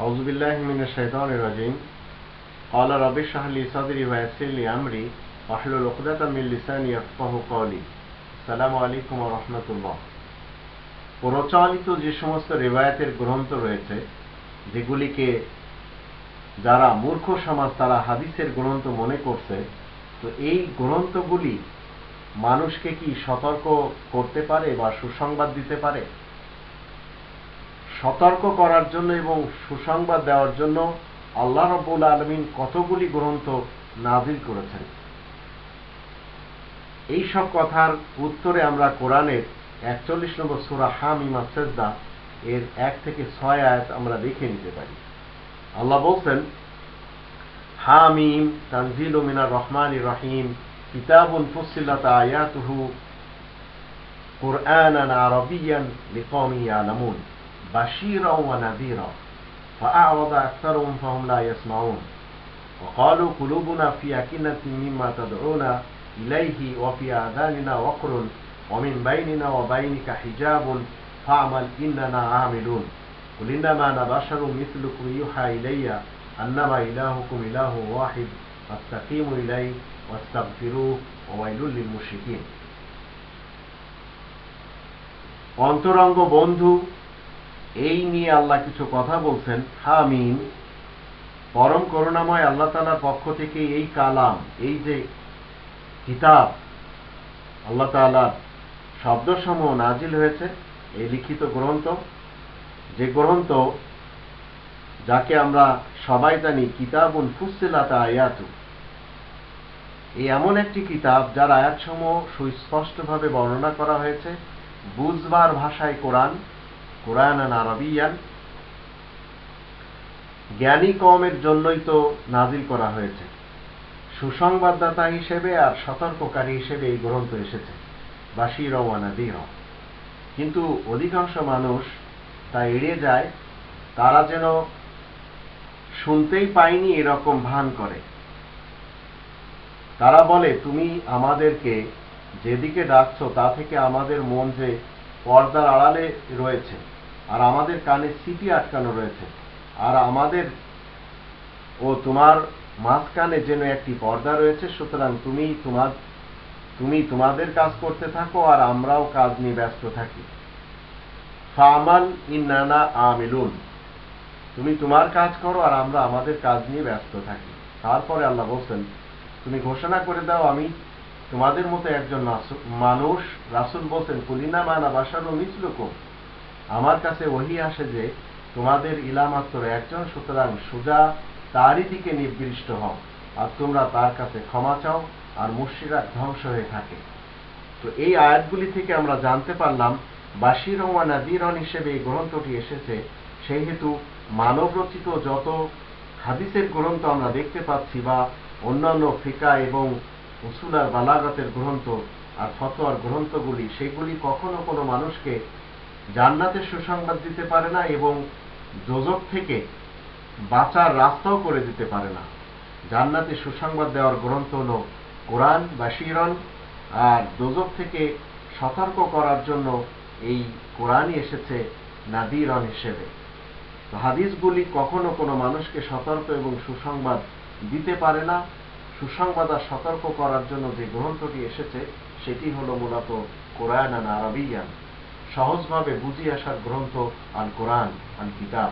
أعوذ بالله من الشيطان الرجيم قال رب اشرح لي صدري ويسر لي أمري واحلل عقدة من لساني يفقهوا قولي السلام عليكم ورحمة الله প্রচলিত যে সমস্ত রেবায়াতের গ্রন্থ রয়েছে যেগুলিকে যারা মূর্খ সমাজ তারা হাদিসের গ্রন্থ মনে করছে তো এই গ্রন্থগুলি মানুষকে কি সতর্ক করতে পারে বা সুসংবাদ দিতে পারে সতর্ক করার জন্য এবং সুসংবাদ দেওয়ার জন্য আল্লাহ রব্বুল আলমিন কতগুলি গ্রন্থ নাজিল করেছেন। এই সব কথার উত্তরে আমরা কোরআনের একচল্লিশ নম্বর সুরা হামিমা সেজদা এর এক থেকে ছয় আয়াত আমরা দেখে নিতে পারি। আল্লাহ বলছেন, হামিম তানজিল মিনা রহমান রহিম কিতাবুল ফুসিলাত আয়াতুহু কোরআন আরবিয়ান লিকমি আলামুন بشيرا ونذيرا فأعرض أكثرهم فهم لا يسمعون وقالوا قلوبنا في أكنة مما تدعونا إليه وفي آذاننا وقر ومن بيننا وبينك حجاب فاعمل إننا عاملون قل إنما أنا بشر مثلكم يوحى إلي أنما إلهكم إله واحد فاستقيموا إليه واستغفروه وويل للمشركين অন্তরঙ্গ বন্ধু এই নিয়ে আল্লাহ কিছু কথা বলছেন। হামিন পরম করুণাময় আল্লাহ তালার পক্ষ থেকে এই কালাম, এই যে কিতাব, আল্লাহ তালার শব্দসমূহ নাজিল হয়েছে, এই লিখিত গ্রন্থ। যে গ্রন্থ যাকে আমরা সবাই জানি, কিতাবুন ফুসিলাতা আয়াতু। এই এমন একটি কিতাব যার আয়াতসমূহ সুস্পষ্টভাবে বর্ণনা করা হয়েছে। বুঝবার ভাষায় কোরআন কোরআন আন আরবিয়ান। জ্ঞানী কমের জন্যই তো নাজিল করা হয়েছে। সুসংবাদদাতা হিসেবে আর সতর্ককারী হিসেবে এই গ্রন্থ এসেছে। বাসির ওয়ানাদির কিন্তু অধিকাংশ মানুষ তা এড়িয়ে যায়, তারা যেন শুনতেই পায়নি এরকম ভান করে। তারা বলে, তুমি আমাদেরকে যেদিকে ডাকছো, তা থেকে আমাদের মন যে পর্দার আড়ালে রয়েছে। আর আমাদের কানে সিটি আটকানো রয়েছে। আর আমাদের ও তোমার মাঝখানে যেন একটি পর্দা রয়েছে, সুতরাং তুমি তোমার, তুমি তোমাদের কাজ করতে থাকো আর আমরাও কাজ নিয়ে ব্যস্ত থাকি। ফামাল ইন্নানা আমিলুন। তুমি তোমার কাজ করো আর আমরা আমাদের কাজ নিয়ে ব্যস্ত থাকি। তারপরে আল্লাহ বলছেন, তুমি ঘোষণা করে দাও, আমি তোমাদের মতো একজন মানুষ, রাসুল বলছেন, কুলিনা মানা বাসানো মিসলুকুম। আমার কাছে ওহি আসে যে তোমাদের ইলামাত্র একজন, সুতরাং সুজা তারই দিকে নির্দিষ্ট হও, আর তোমরা তার কাছে ক্ষমা চাও, আর মুর্শিরা ধ্বংস হয়ে থাকে। তো এই আয়াতগুলি থেকে আমরা জানতে পারলাম বাসির ওয়া নাদিরন হিসেবে এই গ্রন্থটি এসেছে। সেই হেতু মানব রচিত যত হাদিসের গ্রন্থ আমরা দেখতে পাচ্ছি বা অন্যান্য ফিকা এবং উসুলার বালাগতের গ্রন্থ আর ফতোয়ার গ্রন্থগুলি, সেগুলি কখনো কোনো মানুষকে জান্নাতের সুসংবাদ দিতে পারে না এবং যোজক থেকে বাঁচার রাস্তাও করে দিতে পারে না। জান্নাতে সুসংবাদ দেওয়ার গ্রন্থ হল কোরআন বা শিরন, আর দোজক থেকে সতর্ক করার জন্য এই কোরআনই এসেছে নাদিরন হিসেবে। হাদিসগুলি কখনো কোনো মানুষকে সতর্ক এবং সুসংবাদ দিতে পারে না। সুসংবাদ আর সতর্ক করার জন্য যে গ্রন্থটি এসেছে, সেটি হলো মূলত কোরআন আন আরবিয়ান। সহজভাবে বুঝিয়ে আসার গ্রন্থ আল কোরআন আল কিতাব